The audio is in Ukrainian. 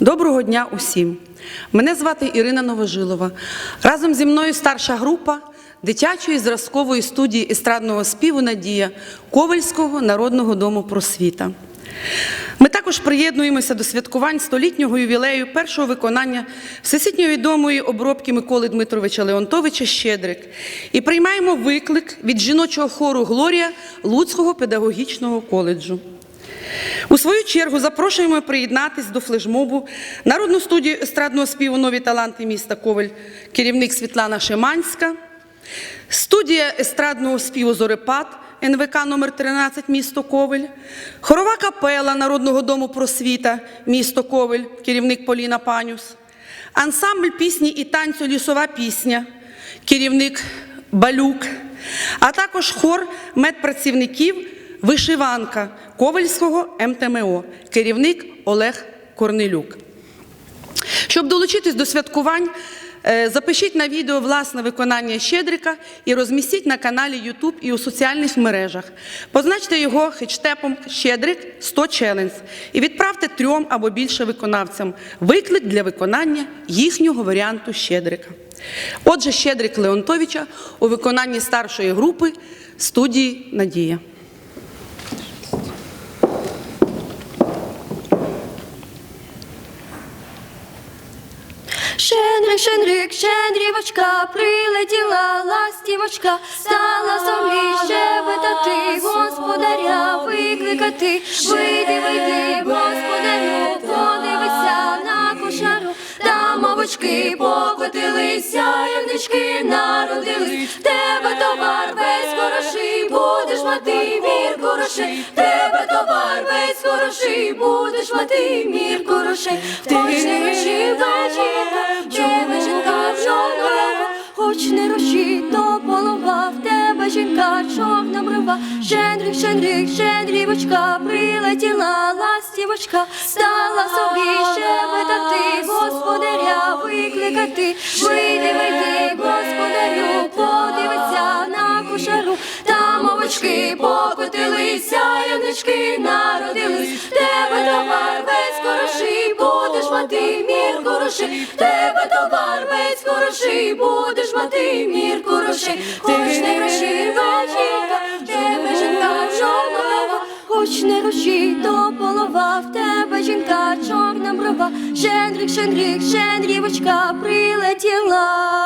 Доброго дня усім! Мене звати Ірина Новожилова. Разом зі мною старша група дитячої зразкової студії естрадного співу Надія Ковальського народного дому просвіта. Ми також приєднуємося до святкувань столітнього ювілею першого виконання всесвітньо відомої обробки Миколи Дмитровича Леонтовича Щедрик і приймаємо виклик від жіночого хору Глорія Луцького педагогічного коледжу. У свою чергу запрошуємо приєднатись до флешмобу Народну студію естрадного співу Нові таланти міста Ковель, керівник Світлана Шиманська, студія естрадного співу Зорепад НВК номер 13 місто Ковель, хорова капела Народного дому просвіта місто Ковель, керівник Поліна Панюс, ансамбль пісні і танцю Лісова пісня, керівник Балюк, а також хор медпрацівників Вишиванка Ковельського МТМО, керівник Олег Корнелюк. Щоб долучитись до святкувань, е, запишіть на відео власне виконання Щедрика і розмістіть на каналі YouTube і у соціальних мережах. Позначте його хештепом Щедрик 100 Челендс і відправте трьом або більше виконавцям виклик для виконання їхнього варіанту Щедрика. Отже, Щедрик Леонтовича у виконанні старшої групи студії Надія. Шенрик, Шенрик, Шендрівочка, прилетіла ластівочка, стала землі щебетати, господаря викликати, вийди, вийди, господарю, подивися на кошару, там овочки покотилися, ягнички народились, тебе товар хороший, будеш мати мір хороший, В тебе товар весь хороший, будеш мати мір хороший, ти не вечірка, тебе жінка чорна, хоч не рощі, то полова, в тебе жінка чорна брова, щедрик, щедрик, щедрівочка, прилетіла ластівочка, стала собі щебетати, господаря викликати, ягнички народились, тебе товар весь хороший, будеш мати мір хороший, тебе товар весь хороший, будеш мати мір хороший, хоч не гроші вечірка, в тебе жінка чорна, хоч не гроші, то полова, в тебе жінка чорна брова, щедрик, щедрик, щедрівочка прилетіла.